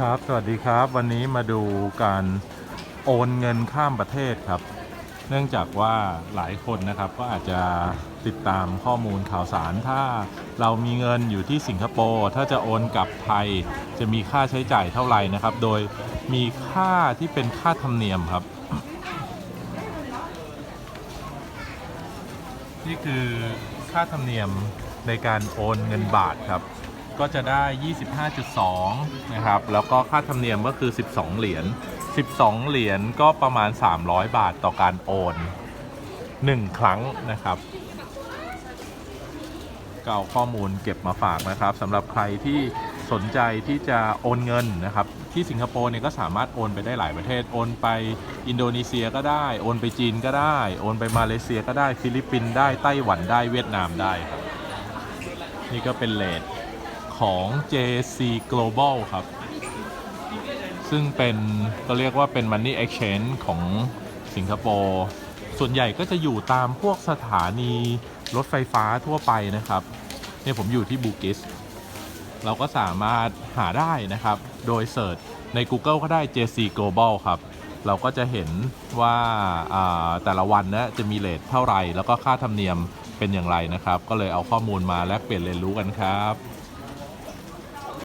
ครับ สวัสดีครับ วันนี้มาดูการโอนเงินข้ามประเทศครับ เนื่องจากว่าหลายคนนะครับก็อาจจะติดตามข้อมูลข่าวสาร ถ้าเรามีเงินอยู่ที่สิงคโปร์ ถ้าจะโอนกลับไทยจะมีค่าใช้จ่ายเท่าไหร่นะครับ โดยมีค่าที่เป็นค่าธรรมเนียมครับ นี่คือค่าธรรมเนียมในการโอนเงินบาทครับ ก็จะได้ 25.2 นะครับ แล้วก็ค่าธรรมเนียมก็คือ 12 เหรียญ 12 เหรียญก็ประมาณ 300 บาทต่อการโอน 1 ครั้งนะครับก็เอาข้อมูลเก็บมาฝากนะครับสำหรับใครที่สนใจที่จะโอนเงินนะครับ ที่สิงคโปร์เนี่ยก็สามารถโอนไปได้หลายประเทศ โอนไปอินโดนีเซียก็ได้ โอนไปจีนก็ได้ โอนไปมาเลเซียก็ได้ฟิลิปปินส์ได้ไต้หวันได้เวียดนามได้ครับนี่ก็เป็นเลท ของ JC Global ครับ ซึ่งเป็นก็เรียกว่าเป็น Money Exchange ของสิงคโปร์ ส่วนใหญ่ก็จะอยู่ตามพวกสถานีรถไฟฟ้าทั่วไปนะครับ เนี่ยผมอยู่ที่บูกิส เราก็สามารถหาได้นะครับ โดยเสิร์ชใน Google ก็ได้ JC Global ครับ เราก็จะเห็นว่าาแต่ละวันนะจะมีเลทเท่าไหร่ แล้วก็ค่าธรรมเนียมเป็นอย่างไรนะครับ ก็เลยเอาข้อมูลมาแลกเปลี่ยนเรียนรู้กันครับ